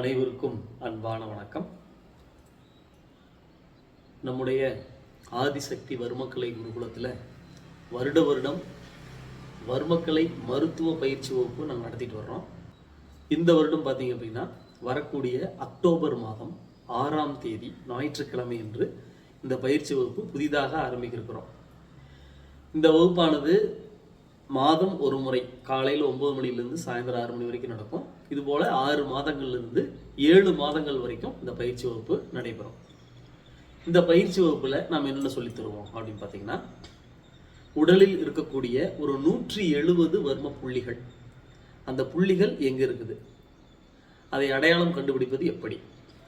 அனைவருக்கும் அன்பான வணக்கம். நம்முடைய ஆதிசக்தி வர்மக்கலை குருகுலத்தில் வருட வருடம் வர்மக்கலை மருத்துவ பயிற்சி வகுப்பு நாங்கள் நடத்திட்டு வர்றோம். இந்த வருடம் பார்த்தீங்க அப்படின்னா வரக்கூடிய அக்டோபர் மாதம் ஆறாம் தேதி ஞாயிற்றுக்கிழமை என்று இந்த பயிற்சி வகுப்பு புதிதாக ஆரம்பிக்கிருக்கிறோம் இந்த வகுப்பானது மாதம் ஒரு முறை காலையில் ஒன்பது மணிலேருந்து சாயந்தரம் ஆறு மணி வரைக்கும் நடக்கும். இதுபோல் ஆறு மாதங்கள்லேருந்து ஏழு மாதங்கள் வரைக்கும் இந்த பயிற்சி வகுப்பு நடைபெறும். இந்த பயிற்சி வகுப்பில் நாம் என்னென்ன சொல்லித் தருவோம் அப்படின்னு பார்த்தீங்கன்னா உடலில் இருக்கக்கூடிய ஒரு நூற்றி எழுபது வர்ம புள்ளிகள். அந்த புள்ளிகள் எங்கே இருக்குது? அதை அடையாளம் கண்டுபிடிப்பது எப்படி?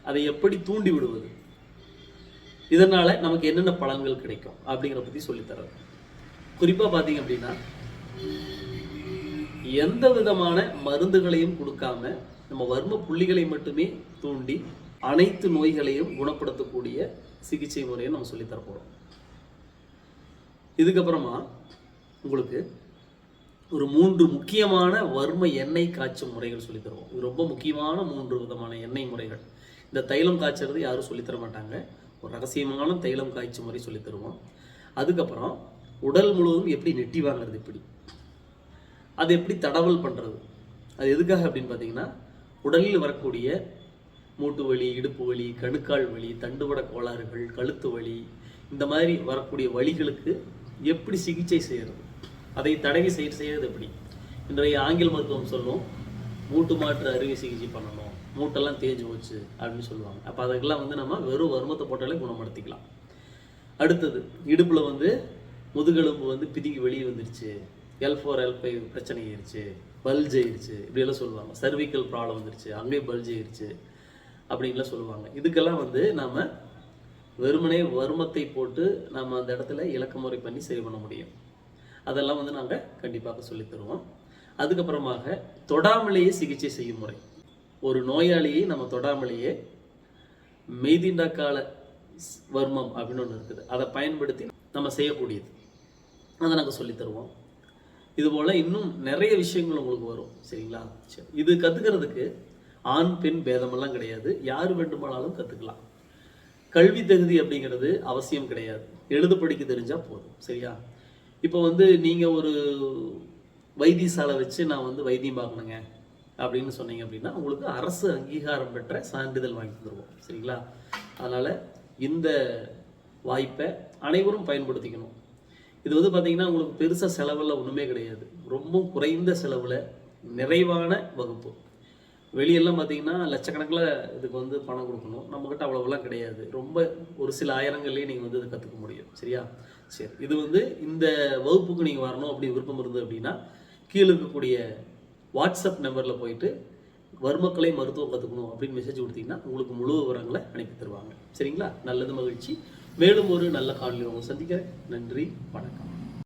அதை எப்படி தூண்டி விடுவது? இதனால் நமக்கு என்னென்ன பலன்கள் கிடைக்கும் அப்படிங்கிற பற்றி சொல்லித்தரது குறிப்பாக பார்த்தீங்க அப்படின்னா எந்த விதமான மருந்துகளையும் கொடுக்காம நம்ம வர்ம புள்ளிகளை மட்டுமே தூண்டி அனைத்து நோய்களையும் குணப்படுத்தக்கூடிய சிகிச்சை முறையை நம்ம சொல்லித் தரப்போகிறோம் இதுக்கப்புறமா உங்களுக்கு ஒரு மூன்று முக்கியமான வர்ம எண்ணெய் காய்ச்சும் முறைகள் சொல்லித் தருவோம். இது ரொம்ப முக்கியமான மூன்று விதமான எண்ணெய் முறைகள். இந்த தைலம் காய்ச்சறது யாரும் சொல்லித்தர மாட்டாங்க. ஒரு ரகசியமான தைலம் காய்ச்சும் முறை சொல்லித்தருவோம் அதுக்கப்புறம் உடல் முழுவதும் எப்படி நெட்டி வாங்குறது எப்படி அது எப்படி தடவல் பண்ணுறது அது எதுக்காக அப்படின்னு பார்த்தீங்கன்னா உடலில் வரக்கூடிய மூட்டு வலி இடுப்பு வலி கணுக்கால் வலி தண்டுவட கோளாறுகள் கழுத்து வலி இந்த மாதிரி வரக்கூடிய வழிகளுக்கு எப்படி சிகிச்சை செய்யறது? அதை தடவி செய்ய செய்யறது எப்படி? இன்றைய ஆங்கில மருத்துவம் சொல்லும் மூட்டு மாற்று அறுவை சிகிச்சை பண்ணணும். மூட்டெல்லாம் தேஞ்சு போச்சு அப்படின்னு சொல்லுவாங்க. அப்போ அதுக்கெல்லாம் வந்து நம்ம வெறும் வருமத்தை போட்டாலே குணப்படுத்திக்கலாம். அடுத்தது இடுப்பில் வந்து முதுகெலும்பு வந்து பிதுங்கி வெளியே வந்துருச்சு. எல் ஃபோர் எல் ஃபைவ் பிரச்சனை ஆயிடுச்சு பல்ஜ் ஆயிடுச்சு இப்படியெல்லாம் சொல்லுவாங்க. சர்விக்கல் ப்ராப்ளம் வந்துருச்சு அங்கேயே பல்ஜ் ஆயிடுச்சு அப்படின்லாம் சொல்லுவாங்க. இதுக்கெல்லாம் வந்து நாம் வெறுமனே வருமத்தை போட்டு நம்ம அந்த இடத்துல இலக்கமுறை பண்ணி சரி பண்ண முடியும். அதெல்லாம் வந்து நாங்கள் கண்டிப்பாக சொல்லி தருவோம். அதுக்கப்புறமாக தொடாமலேயே சிகிச்சை செய்யும் முறை. ஒரு நோயாளியை நம்ம தொடாமலேயே மெய்திண்டாக்கால வர்மம் அப்படின்னு ஒன்று இருக்குது. அதை பயன்படுத்தி நம்ம செய்யக்கூடியது. அதை நாங்கள் சொல்லித் தருவோம். இது போல் இன்னும் நிறைய விஷயங்கள் உங்களுக்கு வரும். சரிங்களா? சரி. இது கற்றுக்கிறதுக்கு ஆண் பெண் பேதமெல்லாம் கிடையாது. யார் வேண்டுமானாலும் கற்றுக்கலாம் கல்வி தகுதி அப்படிங்கிறது அவசியம் கிடையாது. எழுத படிக்க தெரிஞ்சால் போதும். சரியா? இப்போ வந்து நீங்கள் ஒரு வைத்தியசாலை வச்சு நான் வந்து வைத்தியம் பார்க்கணுங்க அப்படின்னு சொன்னீங்க அப்படின்னா உங்களுக்கு அரசு அங்கீகாரம் பெற்ற சான்றிதழ் வாங்கி தருவோம் சரிங்களா? அதனால் இந்த வாய்ப்பை அனைவரும் பயன்படுத்திக்கணும். இது வந்து பார்த்தீங்கன்னா உங்களுக்கு பெருசாக செலவெல்லாம் ஒன்றுமே கிடையாது. ரொம்ப குறைந்த செலவில் நிறைவான வகுப்பு. வெளியெல்லாம் பார்த்தீங்கன்னா லட்சக்கணக்கில் இதுக்கு வந்து பணம் கொடுக்கணும். நம்மக்கிட்ட அவ்வளோவெல்லாம் கிடையாது. ரொம்ப ஒரு சில ஆயிரங்கள்லேயே நீங்கள் வந்து இதை கற்றுக்க முடியும். சரியா? சரி. இது வந்து இந்த வகுப்புக்கு நீங்கள் வரணும் அப்படி விருப்பம் இருந்தது அப்படின்னா கீழே இருக்கக்கூடிய வாட்ஸ்அப் நம்பரில் போயிட்டு வர்மக்கலை மருத்துவம் கற்றுக்கணும் அப்படின்னு மெசேஜ் கொடுத்தீங்கன்னா உங்களுக்கு முழு விவரங்களை அனுப்பி தருவாங்க. சரிங்களா? நல்லது மகிழ்ச்சி. மேலும் ஒரு நல்ல காணொலி உங்களை சந்திக்கிறேன். நன்றி வணக்கம்.